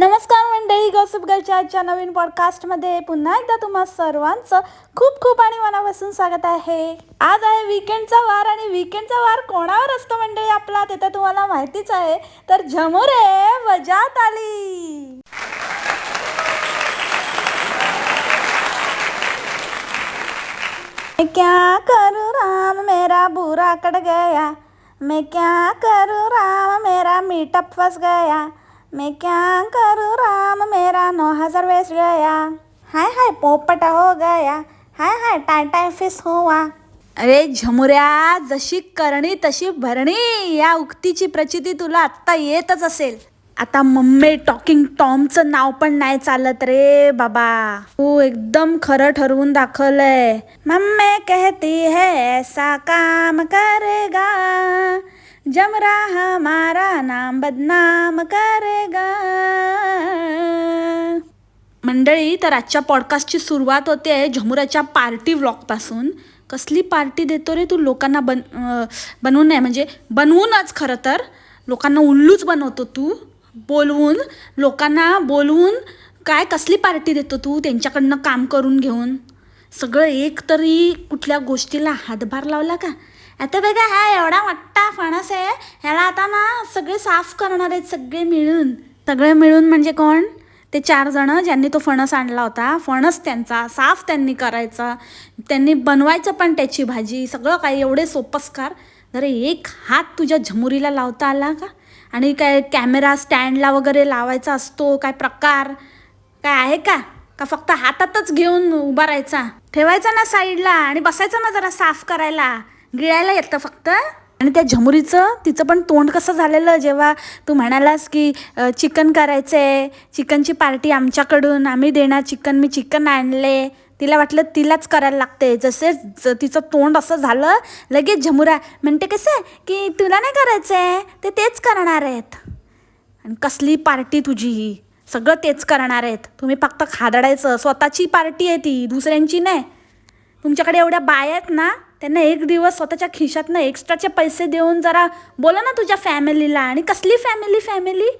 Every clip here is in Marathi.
नमस्कार मंडळी गॉसिप गर्लच्या आजच्या नवीन पॉडकास्टमध्ये पुन्हा एकदा तुम्हा सर्वांचं खूप खूप आणि मनापासून स्वागत आहे. आज आहे विकेंडचा वार आणि विकेंडचा वार कोणावर असतो मंडळी आपला? ते तर तुम्हाला माहितीच आहे. तर झमुरे वजात आली. क्या करू राम मेरा बुरा कट गया. मैं क्या करू राम मेरा मीटअप फस गया. मैं क्या करूँ राम मेरा नौ हजार वेस गया हाय हाय पोपटा हो गया। हाय हाय टाटा फिस हुआ अरे झमुऱ्या जशी करणी तशी भरणी. या उक्तीची प्रचिती तुला आत्ता येतच असेल. आता मम्मी टॉकिंग टॉमचं नाव पण नाही चालत रे बाबा. तू एकदम खरं ठरवून दाखवलंय. मम्मी कहती है ऐसा काम करेगा. जमरा हमारा नाम बदनाम करेगा. मंडळी तर आजच्या पॉडकास्टची सुरुवात होते झमुराच्या पार्टी व्लॉगपासून कसली पार्टी देतो रे तू? लोकांना बन बनवून नाही म्हणजे बनवूनच खरं तर. लोकांना उल्लूच बनवतो तू. बोलवून लोकांना बोलवून काय कसली पार्टी देतो तू? त्यांच्याकडनं काम करून घेऊन. सगळं एक तरी कुठल्या गोष्टीला हातभार लावला का? आता बघा हा एवढा मोठा फणस आहे. ह्याला आता ना सगळे साफ करणार आहेत सगळे मिळून. सगळे मिळून म्हणजे कोण? ते चार जण ज्यांनी तो फणस आणला होता. फणस त्यांचा साफ त्यांनी करायचा. त्यांनी बनवायचं पण त्याची भाजी. सगळं काही एवढे सोपस्कार. जर एक हात तुझ्या झमुरीला लावता आला का? आणि काय कॅमेरा स्टँडला वगैरे लावायचा असतो? काय प्रकार? काय आहे का? का फक्त हातातच घेऊन उभा राहायचा? ठेवायचा ना साईडला आणि बसायचं ना जरा साफ करायला. गिळायला येतं फक्त. आणि त्या झमुरीचं तिचं पण तोंड कसं झालेलं? जेव्हा तू म्हणालास की चिकन करायचं आहे चिकनची पार्टी आमच्याकडून आम्ही देणार चिकन मी चिकन आणले. तिला वाटलं तिलाच करायला लागते. जसे तिचं तोंड असं झालं लगेच झमुरा म्हणते कसं की तुला नाही करायचं आहे ते तेच करणार आहेत. आणि कसली पार्टी तुझी ही? सगळं तेच करणार आहेत. तुम्ही फक्त खादडायचं. स्वतःची पार्टी आहे ती दुसऱ्यांची नाही. तुमच्याकडे एवढ्या बाया आहेत ना त्यांना एक दिवस स्वतःच्या खिशातनं एक्स्ट्राचे पैसे देऊन जरा बोला ना तुझ्या फॅमिलीला आणि कसली फॅमिली फॅमिली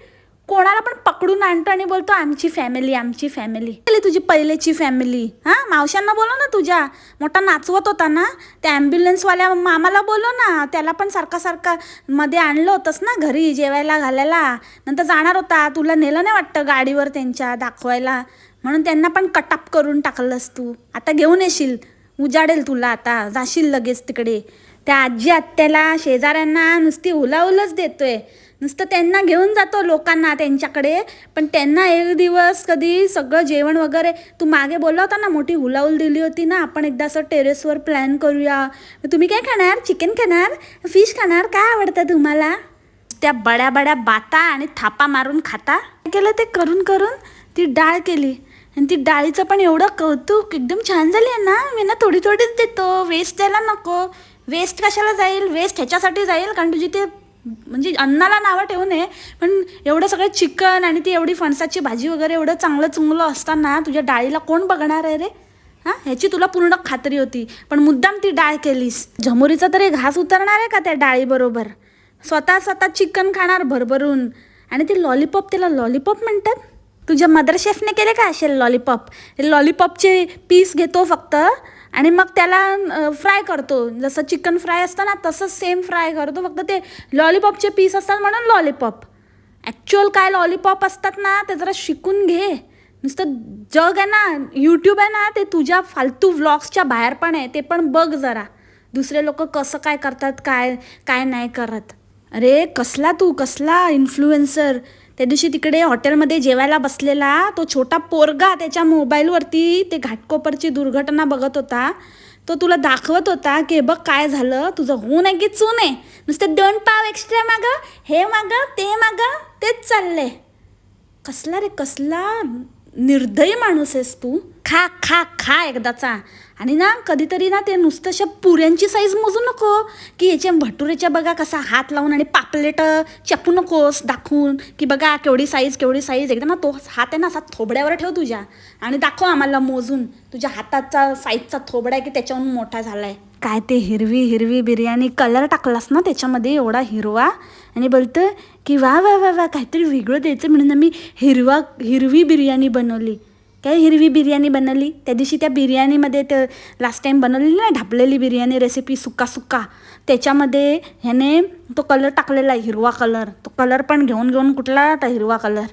कोणाला पण पकडून आणतो आणि बोलतो आमची फॅमिली आमची फॅमिली तुझी पहिलेची फॅमिली हां? मावशांना बोलो ना तुझ्या. मोठा नाचवत होता ना? त्या ॲम्ब्युलन्सवाल्या मामाला बोलो ना. त्याला पण सारखा सारखा मध्ये आणलं होतंस ना घरी जेवायला घालायला. नंतर जाणार होता. तुला नेलं नाही वाटतं गाडीवर त्यांच्या दाखवायला? म्हणून त्यांना पण कटअप करून टाकलंस तू. आता घेऊन येशील. उजाडेल तुला आता. जाशील लगेच तिकडे. त्या आजी आत्याला शेजाऱ्यांना नुसती हुलाहुलच देतोय. नुसतं त्यांना घेऊन जातो लोकांना त्यांच्याकडे. पण त्यांना एक दिवस कधी सगळं जेवण वगैरे तू मागे बोलला होता ना मोठी हुलाहुल दिली होती ना आपण एकदा असं टेरेसवर प्लॅन करूया. तुम्ही काय खाणार? चिकन खाणार? फिश खाणार? काय आवडतं तुम्हाला? त्या बड्या बड्या बाता आणि थापा मारून खाता. काय केलं ते करून करून? ती डाळ केली. आणि ती डाळीचं पण एवढं कौतुक एकदम छान झाली आहे ना. मी ना थोडी थोडीच देतो. वेस्ट द्यायला नको. वेस्ट कशाला जाईल? वेस्ट ह्याच्यासाठी जाईल कारण तुझी ते म्हणजे अन्नाला नावं ठेवू नये पण एवढं सगळं चिकन आणि ती एवढी फणसाची भाजी वगैरे एवढं चांगलं चुंगलं असताना तुझ्या डाळीला कोण बघणार आहे रे? हां? ह्याची तुला पूर्ण खात्री होती. पण मुद्दाम ती डाळ केलीस. झमुरीचा तरी घास उतरणार आहे का त्या डाळीबरोबर? स्वतः स्वतः चिकन खाणार भरभरून. आणि ते लॉलीपॉप त्याला लॉलीपॉप म्हणतात? तुझ्या मदर शेफने केले का असेल लॉलीपॉप लॉलीपॉपचे पीस घेतो फक्त आणि मग त्याला फ्राय करतो. जसं चिकन फ्राय असतं ना तसंच सेम फ्राय करतो. फक्त ते लॉलीपॉपचे पीस असतात म्हणून लॉलीपॉप ॲक्च्युअल काय लॉलीपॉप असतात ना ते जरा शिकून घे. नुसतं जग आहे ना यूट्यूब आहे ना ते तुझ्या फालतू व्लॉग्सच्या बाहेर पण आहे ते पण बघ जरा. दुसरे लोक कसं काय करतात काय काय नाही करत. अरे कसला तू कसला इन्फ्लुएन्सर त्या दिवशी तिकडे हॉटेलमध्ये जेवायला बसलेला. तो छोटा पोरगा त्याच्या मोबाईलवरती ते घाटकोपरची दुर्घटना बघत होता. तो तुला दाखवत होता की हे बघ काय झालं? तुझं होऊन आहे की चून आहे? नुसते दोन पाव एक्स्ट्रा मागं हे मागं ते मागं तेच चाललंय. कसला रे कसला निर्दयी माणूस आहेस तू. खा खा खा एकदाचा. आणि ना कधीतरी ना ते नुसतं अशा पुऱ्यांची साईज मोजू नको. की याच्या भटुरेच्या बघा कसा हात लावून आणि पापलेट चपू नकोस दाखवून. की बघा केवढी साईज केवढी साईज एकदा ना तो हात आहे ना असा थोबड्यावर ठेव तुझ्या. आणि दाखव आम्हाला मोजून. तुझ्या हाताचा साईजचा थोबडा आहे की त्याच्याहून मोठा झाला आहे काय ते हिरवी हिरवी बिर्याणी कलर टाकलास ना त्याच्यामध्ये एवढा हिरवा. आणि बोलतं की वा वा वा वा काहीतरी वेगळं द्यायचं. म्हणून आम्ही हिरवा हिरवी बिर्याणी बनवली. काय हिरवी बिर्याणी बनवली? त्या दिवशी त्या बिर्याणीमध्ये ते लास्ट टाईम बनवलेली ना ढापलेली बिर्याणी रेसिपी सुका सुका त्याच्यामध्ये ह्याने तो कलर टाकलेला आहे हिरवा कलर तो कलर पण घेऊन घेऊन कुठला हिरवा कलर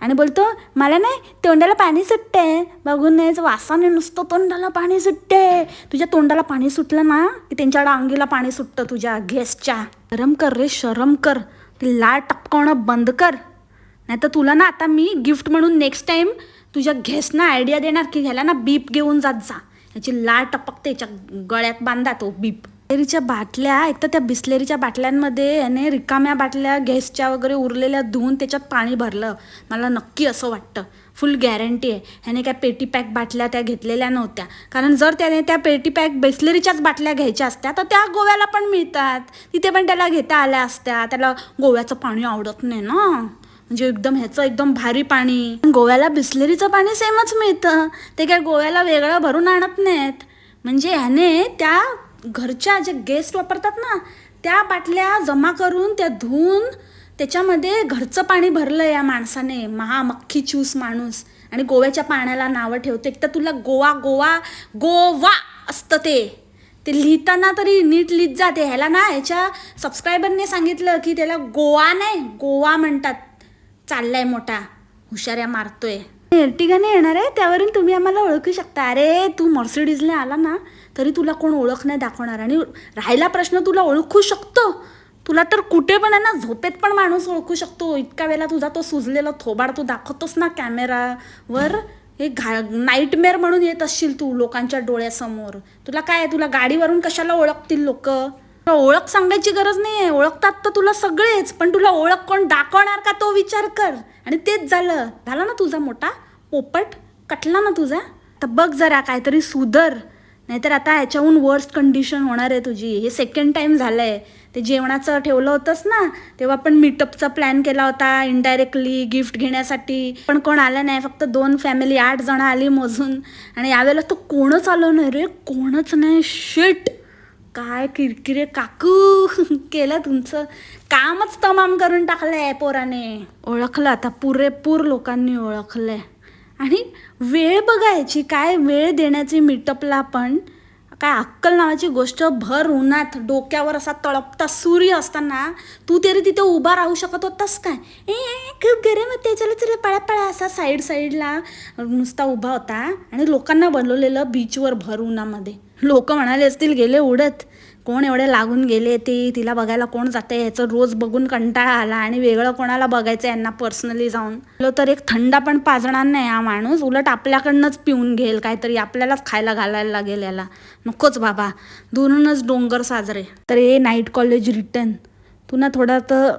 आणि बोलतो मला नाही तोंडाला पाणी सुटते बघून नाहीच वासाने नुसतं तोंडाला पाणी सुटते तुझ्या तोंडाला पाणी सुटलं ना की त्यांच्याकडे अंगीला पाणी सुटतं तुझ्या गेस्टच्या शरम कर रे शरम कर. ते लाळ टपकवणं बंद कर. नाही तर तुला ना आता मी गिफ्ट म्हणून नेक्स्ट टाईम तुझ्या घेसना आयडिया देणार की ह्याला ना बीप घेऊन जात जा. ह्याची लाळ टपकते याच्या गळ्यात बांधा तो बीप बिस्लेरीच्या बाटल्या एक तर त्या बिस्लेरीच्या बाटल्यांमध्ये याने रिकाम्या बाटल्या गॅसच्या वगैरे उरलेल्या धुवून त्याच्यात पाणी भरलं. मला नक्की असं वाटतं. फुल गॅरंटी आहे. ह्याने काय पेटी पॅक बाटल्या त्या घेतलेल्या नव्हत्या. कारण जर त्याने त्या पेटी पॅक बिस्लेरीच्याच बाटल्या घ्यायच्या असत्या तर त्या गोव्याला पण मिळतात. तिथे पण त्याला घेता आल्या असत्या. त्याला गोव्याचं पाणी आवडत नाही ना. म्हणजे एकदम ह्याचं एकदम भारी पाणी. गोव्याला बिस्लेरीचं पाणी सेमच मिळतं. ते काय गोव्याला वेगळं भरून आणत नाहीत. म्हणजे ह्याने त्या घरच्या जे गेस्ट वापरतात ना त्या बाटल्या जमा करून त्या धुवून त्याच्यामध्ये घरचं पाणी भरलं या माणसाने. महामक्खी चूस माणूस. आणि गोव्याच्या पाण्याला नावं ठेवते. एक तर तुला गोवा गोवा गोवा असतं ते. ते लिहिताना तरी नीट लिहित जाते. ह्याला ना ह्याच्या सबस्क्रायबरने सांगितलं की त्याला गोवा नाही गोवा म्हणतात. चाललाय मोठा. हुशाऱ्या मारतोय. एर्टिगाने येणार आहे त्यावरून तुम्ही आम्हाला ओळखू शकता. अरे तू मर्सिडीजने आला ना तरी तुला कोण ओळख नाही दाखवणार. आणि राहिला प्रश्न तुला ओळखू शकतो. तुला तर कुठे पण आहे ना झोपेत पण माणूस ओळखू शकतो. इतका वेळा तुझा तो सुजलेला थोबाड तू दाखवतोस ना कॅमेरावर हे घा नाईटमेअर म्हणून येत असशील तू लोकांच्या डोळ्यासमोर. तुला काय आहे, तुला गाडीवरून कशाला ओळखतील लोक? ओळख सांगायची गरज नाही आहे ओळखतात तर तुला सगळेच पण तुला ओळख कोण दाखवणार का तो विचार कर. आणि तेच झालं. झाला ना तुझा मोठा? पोपट? कटला ना तुझा? तर बघ जरा काहीतरी सुधर. नाहीतर आता ह्याच्याहून वर्स्ट कंडिशन होणार आहे तुझी. हे सेकंड टाईम झालं आहे ते जेवणाचं ठेवलं होतंस ना तेव्हा पण मीटअपचा प्लॅन केला होता इनडायरेक्टली गिफ्ट घेण्यासाठी. पण कोण आलं नाही. फक्त दोन फॅमिली आठ जण आली मोजून. आणि यावेळेला तो कोणच आलं नाही रे. कोणच नाही. शिट काय किरकिरे काकू. केलं तुमचं. कामच तमाम करून टाकलंय पोराने. ओळखलं आता पुरेपूर लोकांनी ओळखलंय. आणि वेळ बघायची काय वेळ देण्याची मिटअपला पण काय अक्कल नावाची गोष्ट भर उन्हात डोक्यावर असा तळपता सूर्य असताना तू तरी तिथे उभा राहू शकत होतास काय? ए ए, खूप गरम होते चला चला पळा पळा असा साईड साईडला नुसता उभा होता आणि लोकांना बनवलेलं बीचवर भर उन्हामध्ये. लोक म्हणाले असतील गेले उडत. कोण एवढे लागून गेले ते? तिला बघायला कोण जाते ह्याचं रोज बघून कंटाळा आला आणि वेगळं कोणाला बघायचं यांना पर्सनली जाऊन? लो तर एक थंडा पण पाजणार नाही हा माणूस. उलट आपल्याकडनंच पिऊन घेईल काहीतरी. आपल्यालाच खायला घालायला लागेल याला. नकोच बाबा. दुरूनच डोंगर साजरे. तर हे नाईट कॉलेज रिटर्न तू ना थोडा तर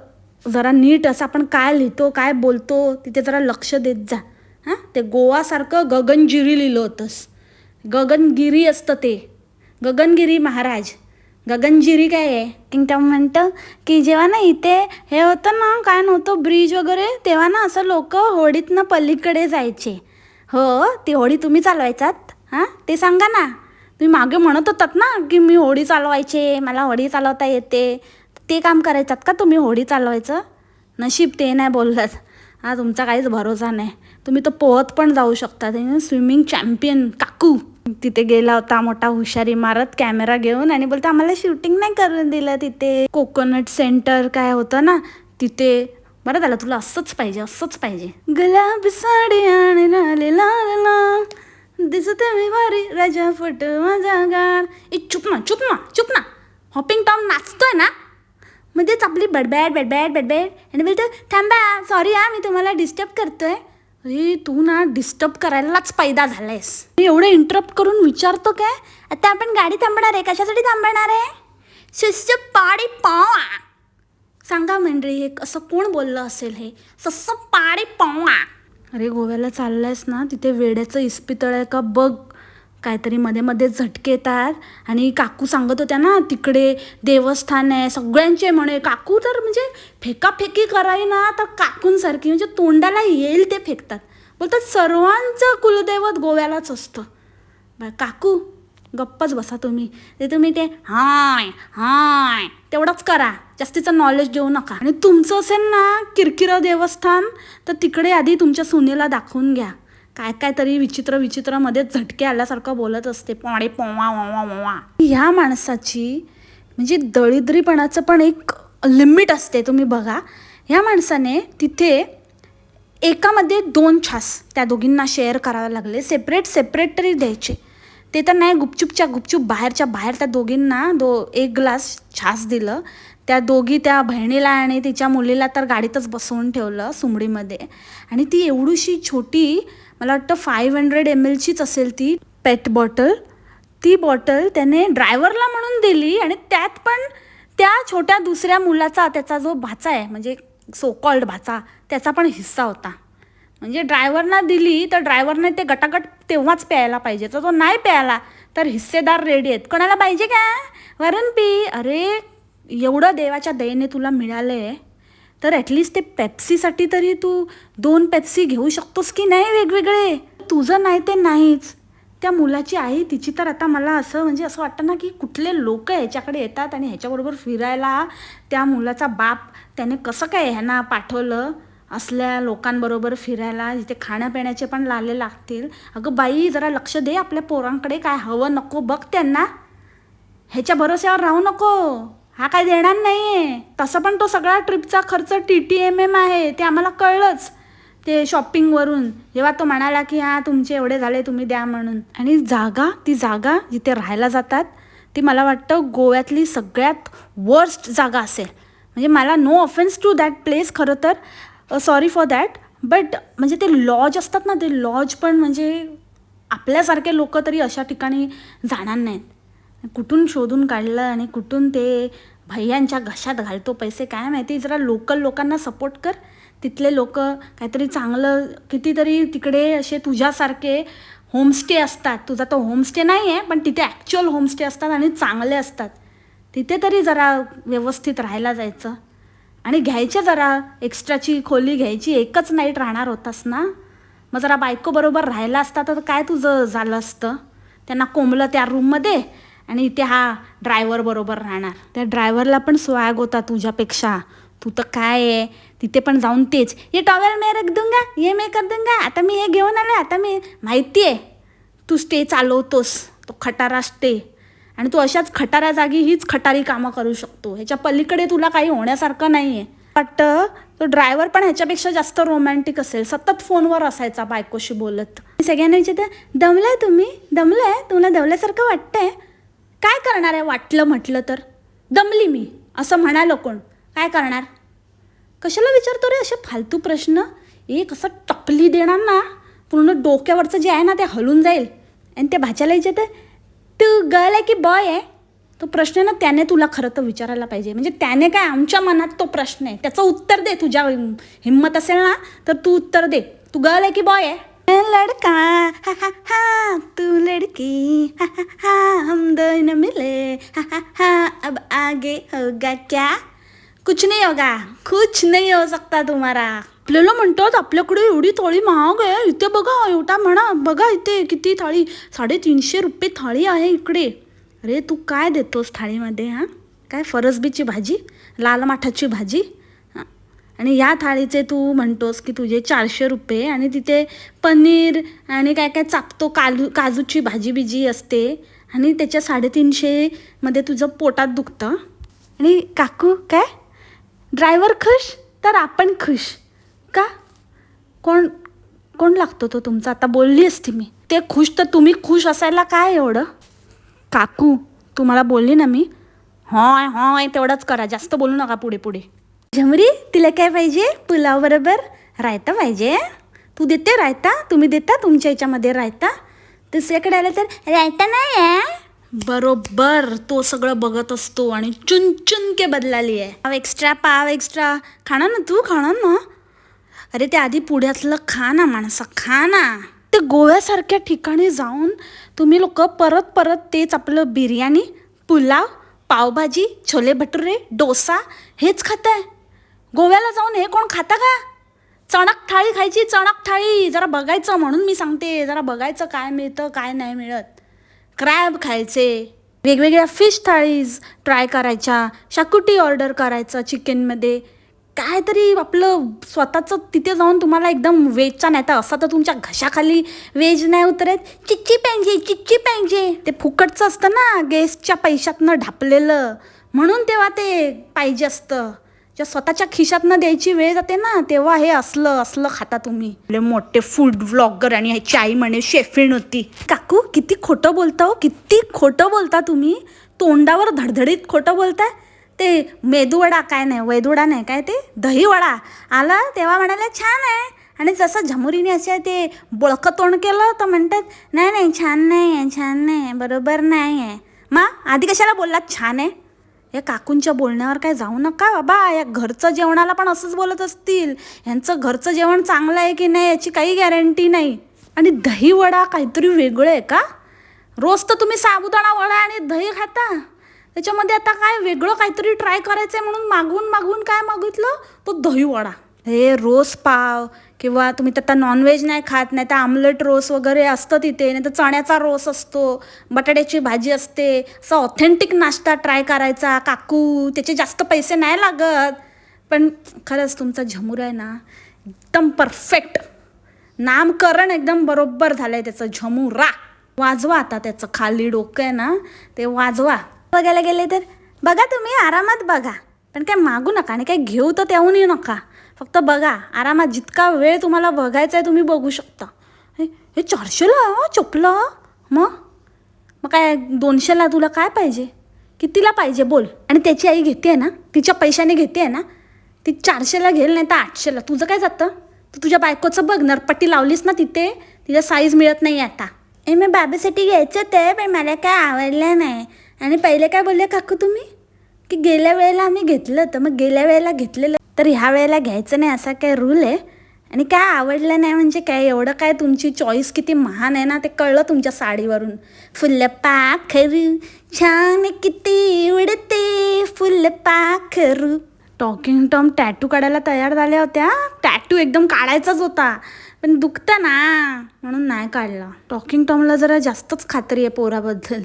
जरा नीट असं आपण काय लिहितो काय बोलतो तिथे जरा लक्ष देत जा. हां? ते गोवासारखं गगनजिरी लिहिलं होतंस. गगनगिरी असतं ते. गगनगिरी महाराज. गगनगिरी काय आहे? की त्या म्हणतं की जेव्हा ना इथे हे होतं ना काय नव्हतं ब्रिज वगैरे तेव्हा ना असं लोक होडीतनं पलीकडे जायचे. हो ती होडी तुम्ही चालवायचात? हां? ते सांगा ना. तुम्ही मागे म्हणत होतात ना की मी होडी चालवायचे मला होडी चालवता येते. ते काम करायचात का तुम्ही होडी चालवायचं? नशीब ते नाही बोललात हा तुमचा काहीच भरोसा नाही. तुम्ही तर पोहत पण जाऊ शकता. स्विमिंग चॅम्पियन काकू. तिथे गेला होता मोठा हुशारी मारत कॅमेरा घेऊन आणि बोलतो आम्हाला शूटिंग नाही करून दिलं तिथे. कोकोनट सेंटर काय होतं ना तिथे बरं झालं तुला असंच पाहिजे असंच पाहिजे. गुलाब साडी आणि लाले लाल लाल. दिसते मी भारी राजा फट माझा गार. ए चुप ना चुप ना चुप ना. हॉपिंग टॉम नाचतोय ना. मध्येच आपली बडबॅड बडबॅड बडबॅड. आणि बोलतो थांबा सॉरी हा मी तुम्हाला डिस्टर्ब करतोय. अरे तू ना डिस्टर्ब करायलाच पैदा झालायस. मी एवढं इंटरप्ट करून विचारतो काय? आता आपण गाडी थांबणार आहे कशासाठी थांबणार आहे? शिष्य पाडी पावा. सांगा मंडळी हे असं कोण बोललं असेल हे? सस्स पाडी पावा. अरे गोव्याला चाललायस ना तिथे वेड्याचं इस्पितळ आहे का? बघ. काहीतरी मध्ये मध्ये झटके येतात. आणि काकू सांगत होत्या ना तिकडे देवस्थान आहे सगळ्यांचे म्हणे. काकू तर म्हणजे फेकाफेकी करावी ना तर काकूंसारखी. म्हणजे तोंडाला येईल ते फेकतात. बोलतात सर्वांचं कुलदैवत गोव्यालाच असतं. बा काकू गप्पच बसा तुम्ही. ते तुम्ही ते हाय हाय. तेवढंच करा. जास्तीचं नॉलेज देऊ नका. आणि तुमचं असेल ना किरकिरं देवस्थान तर तिकडे आधी तुमच्या सुनेला दाखवून घ्या. काय काय तरी विचित्र विचित्रमध्ये झटके आल्यासारखं बोलत असते. पोणे पोवा वावा वावा. ह्या माणसाची म्हणजे दळिद्रीपणाचं पण एक लिमिट असते तुम्ही बघा. ह्या माणसाने तिथे एकामध्ये दोन छास त्या दोघींना शेअर करावे लागले. सेपरेट सेपरेट तरी द्यायचे. ते तर नाही गुपचूपच्या गुपचूप बाहेरच्या बाहेर त्या दोघींना दो एक ग्लास छास दिलं. त्या दोघी त्या बहिणीला आणि तिच्या मुलीला तर गाडीतच बसवून ठेवलं सुमडीमध्ये. आणि ती एवढीशी छोटी मला वाटतं फाईव्ह हंड्रेड एम एलचीच असेल ती पेट बॉटल ती बॉटल त्याने ड्रायव्हरला म्हणून दिली आणि त्यात पण त्या छोट्या दुसऱ्या मुलाचा त्याचा जो भाचा आहे म्हणजे सो कॉल्ड भाचा त्याचा पण हिस्सा होता. म्हणजे ड्रायव्हरना दिली तर ड्रायव्हरने ते गटागट तेव्हाच प्यायला पाहिजे. तर तो नाही प्यायला तर हिस्सेदार रेडी आहेत. कोणाला पाहिजे का? वरून पी. अरे एवढं देवाच्या दयेने तुला मिळालं आहे तर ॲटलिस्ट ते पेप्सीसाठी तरी तू दोन पेप्सी घेऊ शकतोस की नाही वेगवेगळे? तुझं नाही ते नाहीच. त्या मुलाची आई तिची तर आता मला असं म्हणजे असं वाटतं ना की कुठले लोक ह्याच्याकडे येतात आणि ह्याच्याबरोबर फिरायला त्या मुलाचा बाप त्याने कसं काय ह्यांना पाठवलं? असल्या लोकांबरोबर फिरायला जिथे खाण्यापिण्याचे पण लाले लागतील. अगं बाई जरा लक्ष दे आपल्या पोरांकडे काय हवं नको बघ त्यांना. ह्याच्या भरोश्यावर राहू नको. हा काय देणार नाही आहे तसं पण तो सगळा ट्रिपचा खर्च टी टी एम एम आहे ते आम्हाला कळलंच. ते शॉपिंगवरून. जेव्हा तो म्हणाला की हां तुमचे एवढे झाले तुम्ही द्या म्हणून. आणि जागा ती जागा जिथे राहायला जातात ती मला वाटतं गोव्यातली सगळ्यात वर्स्ट जागा असेल. म्हणजे मला no offence to that place खरं तर. सॉरी फॉर दॅट बट म्हणजे ते लॉज असतात ना ते लॉज पण म्हणजे आपल्यासारखे लोक तरी अशा ठिकाणी जाणार नाहीत. कुठून शोधून काढलं आणि कुठून ते भैयांच्या घशात घालतो पैसे काय माहिती जरा लोकल लोकांना सपोर्ट कर. तिथले लोक काहीतरी चांगलं कितीतरी तिकडे असे तुझ्यासारखे होमस्टे असतात. तुझा तो होमस्टे नाही आहे पण तिथे ॲक्च्युअल होमस्टे असतात आणि चांगले असतात. तिथे तरी जरा व्यवस्थित राहायला जायचं. आणि घ्यायच्या जरा एक्स्ट्राची खोली घ्यायची एकच नाईट राहणार होतास ना? मग जरा बायकोबरोबर राहिला असता तर काय तुझं झालं असतं? त्यांना कोंबलं त्या रूममध्ये आणि इथे हा ड्रायव्हर बरोबर राहणार. त्या ड्रायव्हरला पण स्वॅग होता तुझ्यापेक्षा. तू तर काय आहे? तिथे पण जाऊन तेच. ये टॉवेल मे रख दूंगा ये मे कर दूंगा. आता मी हे घेऊन आले आता मी माहिती आहे तू स्टे चालवतोस. तो खटारा स्टे आणि तू अशाच खटाऱ्या जागी हीच खटारी कामं करू शकतो. ह्याच्या पलीकडे तुला काही होण्यासारखं नाही आहे वाटतं तो ड्रायव्हर पण ह्याच्यापेक्षा जास्त रोमॅन्टिक असेल. सतत फोनवर असायचा बायकोशी बोलत. सगळ्यांना विचारतं दमलंय तुम्ही? दमलंय? तुला दमल्यासारखं वाटतंय? काय करणार आहे वाटलं म्हटलं तर? दमली मी. असं म्हणालो कोण? काय करणार? कशाला विचारतो रे असे फालतू प्रश्न? एक असं टपली देणार ना पूर्ण डोक्यावरचं जे आहे ना ते हलून जाईल. आणि त्या भाच्याला विचारतं तू गर्ल uh, आहे की बॉय आहे तो प्रश्न ना त्याने तुला खरं तर विचारायला पाहिजे. म्हणजे त्याने काय आमच्या मनात तो प्रश्न आहे. त्याचं उत्तर दे तुझ्या हिंमत असेल ना तर तू उत्तर दे. तू गर्ल आहे की बॉय आहे? लड़का हा हा हा तू लड़की हा हा हा हम दोनों मिले हा हा हा अब आगे होगा क्या? कुछ नहीं होगा कुछ नहीं हो सकता तुम्हारा। आपल्याला म्हणतात आपल्याकडे एवढी थाळी महाग आहे. इथे बघा एवढा म्हणा. बघा इथे किती थाळी. साडेतीनशे रुपये थाळी आहे इकडे. अरे तू काय देतोस थाळीमध्ये हां? काय फरसबीची भाजी? लाल माठाची भाजी? हां? आणि या थाळीचे तू म्हणतोस की तुझे चारशे रुपये आणि तिथे पनीर आणि काय काय चापतो काजू काजूची भाजी बिजी असते. आणि त्याच्या साडेतीनशेमध्ये तुझं पोटात दुखतं. आणि काकू काय? ड्रायव्हर खुश? तर आपण खुश. का? कोण कोण लागतो तो तुमचा? आता बोलली असती मी. ते खुश तर तुम्ही खुश असायला काय एवढं? काकू तुम्हाला बोलली ना मी? होय होय तेवढंच करा. जास्त बोलू नका पुढे पुढे. झमरी तिला काय पाहिजे? पुलाव बरोबर रायता पाहिजे तू देते रायता? तुम्ही देता? तुमच्या याच्यामध्ये रायता? दुसऱ्याकडे आलं तर रायता नाही आहे बरोबर. तो सगळं बघत असतो आणि चुन चुनके बदलाली आहे पाव एक्स्ट्रा पाव एक्स्ट्रा खाणार ना तू? खाणार ना? अरे ते आधी पुढ्यातलं खा ना माणसा खा ना. ते गोव्यासारख्या ठिकाणी जाऊन तुम्ही लोक परत परत तेच आपलं बिर्याणी पुलाव पावभाजी छोले भटुरे डोसा हेच खाताय. गोव्याला जाऊन हे कोण खाता का? चणक थाळी खायची चणक थाळी. जरा बघायचं म्हणून मी सांगते. जरा बघायचं काय मिळतं काय नाही मिळत. क्रॅब खायचे. वेगवेगळ्या फिश थाळीज ट्राय करायच्या. शाकुटी ऑर्डर करायचं चिकनमध्ये. काहीतरी आपलं स्वतःचं तिथे जाऊन तुम्हाला एकदम वेजचा नाही तर असा तर तुमच्या घशाखाली वेज नाही उतरत. चिच्ची पाहिजे चिच्ची पाहिजे. ते फुकटचं असतं ना गेस्टच्या पैशातनं ढापलेलं. म्हणून तेव्हा ते पाहिजे असतं. जेव्हा स्वतःच्या खिशातनं द्यायची वेळ जाते ना तेव्हा हे असलं असलं खाता तुम्ही. लय मोठे फूड व्लॉगर आणि ह्याची आई म्हणे शेफिण होती. काकू किती खोटं बोलता हो किती खोटं बोलता तुम्ही. तोंडावर धडधडीत खोटं बोलताय. ते मेदूवडा काय नाही वेदुडा नाही काय ते? दहीवडा. आला तेव्हा म्हणाले छान आहे. आणि जसं झमुरीने असे ते बोळकं तोंड केलं तर म्हणतात नाही नाही छान नाही आहे छान नाही आहे बरोबर नाही आहे. मा आधी कशाला बोललात छान आहे या काकूंच्या बोलण्यावर काय जाऊ नका बाबा या घरचं जेवणाला पण असंच बोलत असतील. यांचं घरचं जेवण चांगलं आहे की नाही याची काही गॅरंटी नाही. आणि दहीवडा काहीतरी वेगळं आहे का? रोज तर तुम्ही साबुदाणा वडा आणि दही खाता. त्याच्यामध्ये आता काय वेगळं काहीतरी ट्राय करायचं आहे म्हणून मागून मागून काय मागितलं? तो दहीवडा. हे रोस पाव किंवा तुम्ही तर आता नॉनव्हेज नाही खात नाही तर आमलेट रोस वगैरे असतं तिथे नाही तर चण्याचा रोस असतो बटाट्याची भाजी असते असं ऑथेंटिक नाश्ता ट्राय करायचा काकू त्याचे जास्त पैसे नाही लागत. पण खरंच तुमचा झमुरा आहे ना एकदम परफेक्ट नामकरण एकदम बरोबर झालं आहे त्याचं झमुरा. वाजवा आता त्याचं खाली डोकं आहे ना ते वाजवा. बघायला गेले तर? बघा तुम्ही आरामात बघा. पण काय मागू नका आणि काय घेऊ तर त्याहून येऊ नका. फक्त बघा आरामात जितका वेळ तुम्हाला बघायचा आहे तुम्ही बघू शकता. हे चारशेला चपलं? मग? मग काय दोनशेला तुला काय पाहिजे? कितीला पाहिजे बोल. आणि त्याची आई घेते ना तिच्या पैशाने घेते ना ती चारशेला घेईल नाही तर आठशेला. तुझं काय जातं? तू तुझ्या बायकोचं बघ नरपट्टी लावलीस ना तिथे तिला साईज मिळत नाही आता. ए मी बाबेसाठी घ्यायचं ते पण मला काय आवडलं नाही. आणि पहिले काय बोलले काकू तुम्ही? की गेल्या वेळेला आम्ही घेतलं होतं. मग गेल्या वेळेला घेतलेलं तर ह्या वेळेला घ्यायचं नाही असा काय रूल आहे? आणि काय आवडलं नाही म्हणजे काय? एवढं काय तुमची चॉईस किती महान आहे ना ते कळलं तुमच्या साडीवरून. फुल पाखरू छान किती उडते फुल पाखरू टॉकिंग टॉम टॅटू काढायला तयार झाल्या होत्या. टॅटू एकदम काढायचाच होता. पण दुखतं ना म्हणून नाही काढला. टॉकिंग टॉमला जरा जास्तच खात्री आहे पोराबद्दल.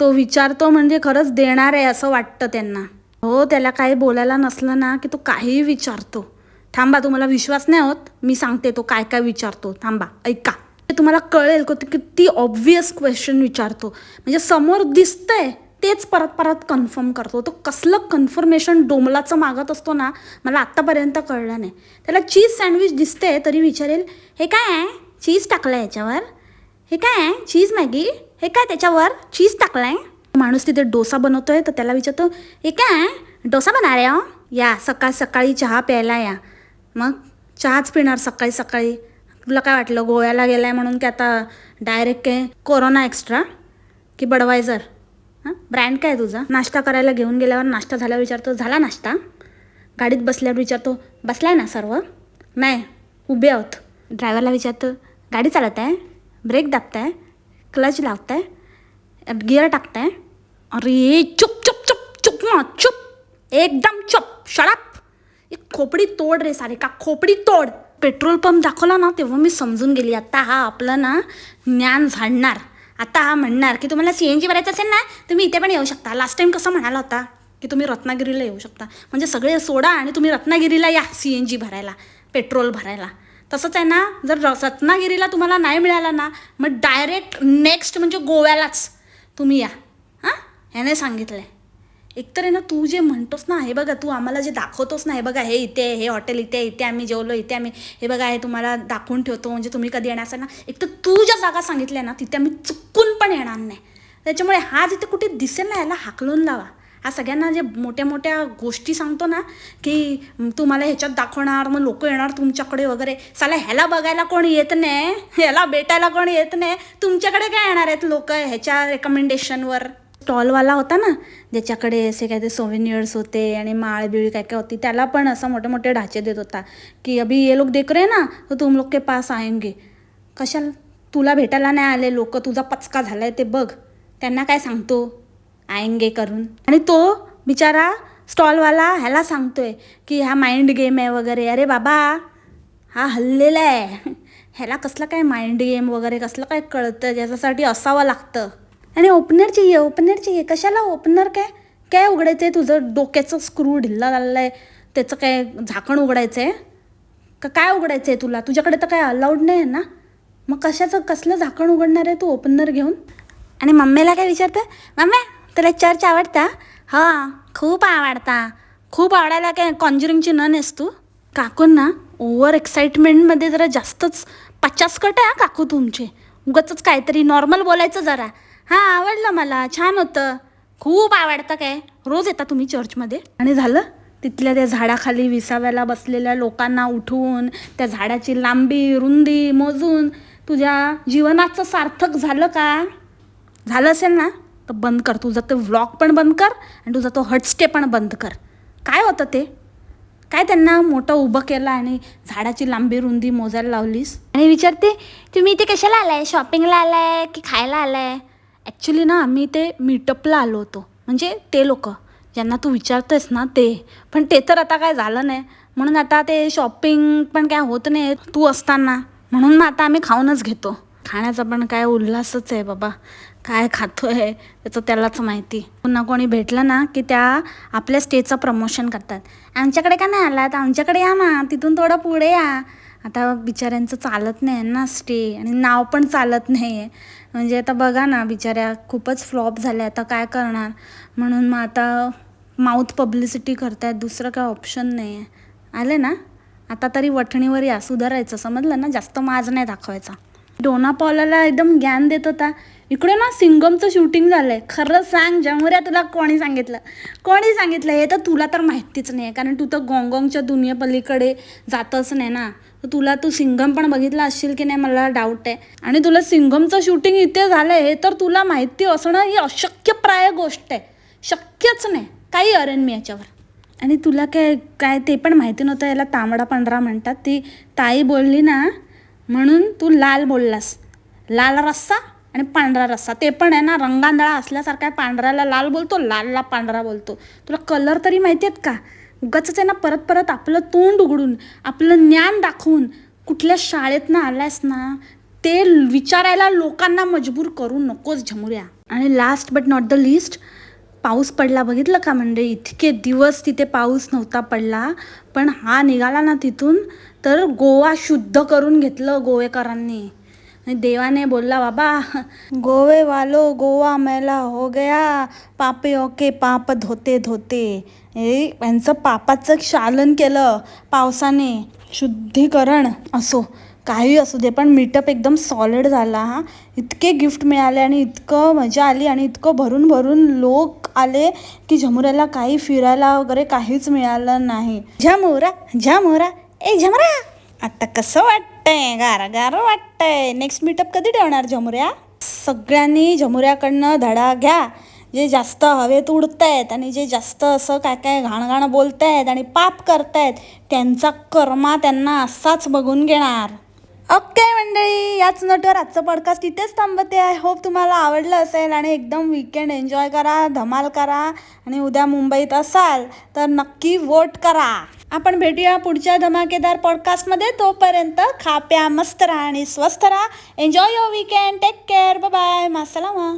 तो विचारतो म्हणजे खरंच देणार आहे असं वाटतं त्यांना. हो त्याला काही बोलायला नसलं ना की तो काहीही विचारतो. थांबा तुम्हाला विश्वास नाही होत? मी सांगते तो काय काय विचारतो. थांबा ऐका. ते तुम्हाला कळेल का किती ऑब्वियस क्वेश्चन विचारतो. म्हणजे समोर दिसतंय तेच परत परत कन्फर्म करतो. तो कसलं कन्फर्मेशन डोमलाचं मागत असतो ना मला आत्तापर्यंत कळलं नाही. त्याला चीज सँडविच दिसते तरी विचारेल हे काय आहे? चीज टाकलं याच्यावर? हे काय आहे? Cheese Maggi? हे काय त्याच्यावर? चीज टाकलाय? माणूस तिथे डोसा बनवतोय तर त्याला विचारतो हे काय? डोसा बनणार आहे हो? या सकाळ सकाळी चहा प्यायला या. मग चहाच पिणार सकाळी सकाळी. तुला काय वाटलं? गोव्याला गेलाय म्हणून की आता डायरेक्ट काय कोरोना एक्स्ट्रा की बडवायझर हां? ब्रँड काय तुझा? नाश्ता करायला घेऊन गेल्यावर नाश्ता झाल्यावर विचारतो झाला नाश्ता? गाडीत बसल्यावर विचारतो बसलाय ना सर्व? नाही उभे आहोत. ड्रायव्हरला विचारतो गाडी चालत आहे ब्रेक दाबताय? क्लच लावताय. गिअर टाकताय. अरे चुप चुप चुप चुप ना चुप. एकदम चुप. शडाप एक खोपडी तोड रे सारे. का खोपडी तोड? पेट्रोल पंप दाखवला ना तेव्हा मी समजून गेली. आता हा आपलं ना ज्ञान झाडणार. आता हा म्हणणार की तुम्हाला सी एन जी भरायचं असेल ना तुम्ही इथे पण येऊ शकता. लास्ट टाइम कसं म्हणाला होता की तुम्ही रत्नागिरीला येऊ शकता. म्हणजे सगळे सोडा आणि तुम्ही रत्नागिरीला या सी एन जी भरायला पेट्रोल भरायला. तसंच आहे ना जर र- रत्नागिरीला तुम्हाला नाही मिळाला ना मग डायरेक्ट नेक्स्ट म्हणजे गोव्यालाच तुम्ही या. हां? ह्याने सांगितलं आहे एकतर आहे ना तू जे म्हणतोस ना हे बघा तू आम्हाला जे दाखवतोस ना हे बघा हे इथे आहे, हे हॉटेल इथे आहे, इथे आम्ही जेवलो इथे आम्ही हे बघा हे तुम्हाला दाखवून ठेवतो म्हणजे तुम्ही कधी येणार असाल ना एक तर तू ज्या जागा सांगितल्या ना तिथे आम्ही चुकून पण येणार नाही. त्याच्यामुळे हा जिथे कुठे दिसेल ना याला हाकलून लावा. हा सगळ्यांना जे मोठ्या मोठ्या गोष्टी सांगतो ना की तुम्हाला ह्याच्यात दाखवणार मग लोक येणार तुमच्याकडे वगैरे. साला ह्याला बघायला कोण येत नाही? ह्याला भेटायला कोण येत नाही? तुमच्याकडे काय येणार आहेत लोक ह्याच्या रेकमेंडेशनवर स्टॉलवाला होता ना ज्याच्याकडे असे काय ते सोविनियर्स होते आणि माळ बिळ काय काय होती त्याला पण असं मोठे मोठे ढाचे देत होता की अभी ये लोक देख रहे ना तर तुम लोक के पास आएंगे. कशाला? तुला भेटायला नाही आले लोक तुझा पचका झाला आहे ते बघ. त्यांना काय सांगतो? आएंगे करून आणि तो बिचारा स्टॉलवाला ह्याला सांगतोय की हा माइंड गेम आहे वगैरे. अरे बाबा हा हल्लेला आहे. ह्याला कसलं काय माइंड गेम वगैरे कसलं काय कळतं? ज्याच्यासाठी असावं लागतं. आणि ओपनरची ये ओपनरची ये. कशाला ओपनर काय? काय उघडायचं आहे तुझं? डोक्याचं स्क्रू ढिल्ला झालेला आहे त्याचं काय झाकण उघडायचं आहे का काय उघडायचं आहे तुला? तुझ्याकडे तर काय अलाउड नाही आहे ना? मग कशाचं कसलं झाकण उघडणार आहे तू ओपनर घेऊन? आणि मम्मीला काय विचारतं मम्म्या तुला चर्च आवडता? हां खूप आवडता. खूप आवडायला काय कॉन्ज्युरिंगची नन आहेस तू. काकूंना ओव्हर एक्साइटमेंटमध्ये जरा जास्तच पचासकट आहे हा काकू तुमचे. उगाच काहीतरी नॉर्मल बोलायचं जरा. हां आवडलं मला. छान होतं. खूप आवडतं काय? रोज येता तुम्ही चर्चमध्ये? आणि झालं? तिथल्या त्या झाडाखाली विसाव्याला बसलेल्या लोकांना उठवून त्या झाडाची लांबी रुंदी मोजून तुझ्या जीवनाचं सार्थक झालं का? झालं असेल ना? तर बंद कर. तुझा तो व्लॉग पण बंद कर आणि तुझा तो हटस्टे पण बंद कर. काय होतं ते? काय त्यांना मोठं उभं केलं आणि झाडाची लांबी रुंदी मोजायला लावलीस? आणि विचारते तुम्ही इथे कशाला आलाय? शॉपिंगला आलाय की खायला आलाय? ॲक्च्युली ना आम्ही ते मीटअपला आलो होतो. म्हणजे ते लोक ज्यांना तू विचारतेस ना ते. पण ते तर आता काय झालं नाही. म्हणून आता ते शॉपिंग पण काय होत नाही. तू असताना. म्हणून मग आता आम्ही खाऊनच घेतो. खाण्याचा पण काय उल्हासच आहे बाबा. काय खातोय त्याचं त्यालाच माहिती. पुन्हा कोणी भेटलं ना की त्या आपल्या स्टेजचं प्रमोशन करतात. आमच्याकडे का नाही आला तर आमच्याकडे या ना. तिथून थोडं पुढे या. आता बिचाऱ्यांचं चालत नाही आहे ना स्टे आणि नाव पण चालत नाही आहे म्हणजे आता बघा ना बिचाऱ्या खूपच फ्लॉप झाल्या. आता काय करणार? म्हणून मग आता माउथ पब्लिसिटी करतायत. दुसरं काय ऑप्शन नाही आहे आले ना? आता तरी वठणीवर या. सुधारायचं. समजलं ना? जास्त माज नाही दाखवायचा. डोना पॉलाला एकदम ज्ञान देत होता. इकडे ना सिंगमचं शूटिंग झालंय. खरं सांग जमुऱ्या तुला कोणी सांगितलं? कोणी सांगितलं? हे तर तुला तर माहितीच नाही कारण तू तर गोंगोंगच्या दुनियेपलीकडे जातच नाही ना. तर तुला तू सिंगम पण बघितला असशील की नाही मला डाऊट आहे. आणि तुला सिंगमचं शूटिंग इथे झालंय हे तर तुला माहिती असणं ही अशक्यप्राय गोष्ट आहे. शक्यच नाही. काही अरेन मी याच्यावर. आणि तुला काय काय ते पण माहिती नव्हतं याला तांबडा पांढरा म्हणतात. ती ताई बोलली ना म्हणून तू लाल बोललास. लाल रस्सा आणि पांढरा रस्सा. ते पण आहे ना रंगांधळा असल्यासारखा आहे. पांढऱ्याला लाल बोलतो लालला पांढरा बोलतो. तुला कलर तरी माहिती आहेत का? उगाच आहे ना परत परत आपलं तोंड उघडून आपलं ज्ञान दाखवून कुठल्या शाळेतनं आलायस ना ते विचारायला लोकांना मजबूर करू नकोस झमुऱ्या. आणि last but not the least पाऊस पडला बघितलं का? म्हणजे इतके दिवस तिथे पाऊस नव्हता पडला. पण हा निघाला ना तिथून तर गोवा शुद्ध करून घेतलं गोवेकरांनी. देवाने बोलला बाबा गोवे वालो गोवा मेला हो गया. पापे ओके पाप धोते धोते. हे यांचं पापाचं शालन केलं पावसाने. शुद्धीकरण असो काही असू दे पण मीटअप एकदम सॉलिड झाला हा. इतके गिफ्ट मिळाले आणि इतकं मजा आली आणि इतकं भरून भरून लोक आले की झमुऱ्याला काही फिरायला वगैरे काहीच मिळालं नाही. झमुरा झमुरा ए झमुरा! आता कसं वाटतंय? गार गार वाटतंय. नेक्स्ट मीटअप कधी ठेवणार झमुऱ्या? सगळ्यांनी झमुऱ्याकडनं धडा घ्या. जे जास्त हवेत उडतायत आणि जे जास्त असं काय काय घाणघाण बोलतायत आणि पाप करतायत त्यांचा कर्मा त्यांना असाच बघून घेणार. ओके मंडळी याच नोटवर आजचं पॉडकास्ट इथेच थांबते. आय होप तुम्हाला आवडलं असेल आणि एकदम वीकेंड एन्जॉय करा धमाल करा आणि उद्या मुंबईत असाल तर नक्की वोट करा. आपण भेटूया पुढच्या धमाकेदार पॉडकास्टमध्ये तोपर्यंत खा प्या मस्त राहा आणि स्वस्थ राहा. Enjoy your weekend take care bye मासलामा